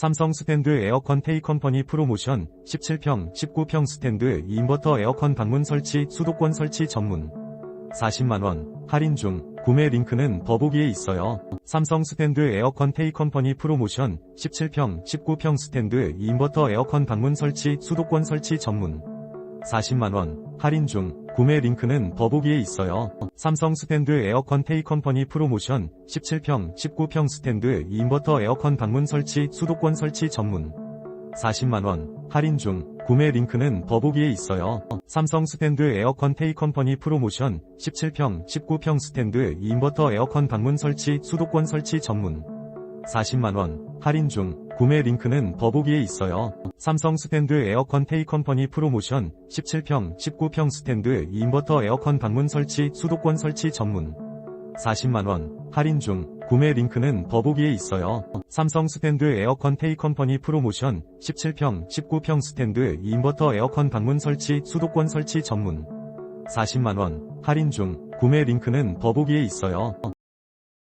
삼성 스탠드 에어컨 테이컴퍼니 프로모션 17평, 19평 스탠드 인버터 에어컨 방문 설치 수도권 설치 전문. 40만원 할인 중. 구매 링크는 더보기에 있어요. 삼성 스탠드 에어컨 테이컴퍼니 프로모션 17평, 19평 스탠드 인버터 에어컨 방문 설치 수도권 설치 전문. 40만원 할인 중 구매 링크는 더보기에 있어요. 삼성 스탠드 에어컨 테이컴퍼니 프로모션 17평, 19평 스탠드 인버터 에어컨 방문 설치 수도권 설치 전문 40만원 할인 중 구매 링크는 더보기에 있어요. 삼성 스탠드 에어컨 테이컴퍼니 프로모션 17평, 19평 스탠드 인버터 에어컨 방문 설치 수도권 설치 전문 40만원 할인 중 구매 링크는 더보기에 있어요. 삼성 스탠드 에어컨 테이컴퍼니 프로모션 17평, 19평 스탠드 인버터 에어컨 방문 설치 수도권 설치 전문 40만원 할인 중 구매 링크는 더보기에 있어요. 삼성 스탠드 에어컨 테이컴퍼니 프로모션 17평, 19평 스탠드 인버터 에어컨 방문 설치 수도권 설치 전문 40만원 할인 중 구매 링크는 더보기에 있어요.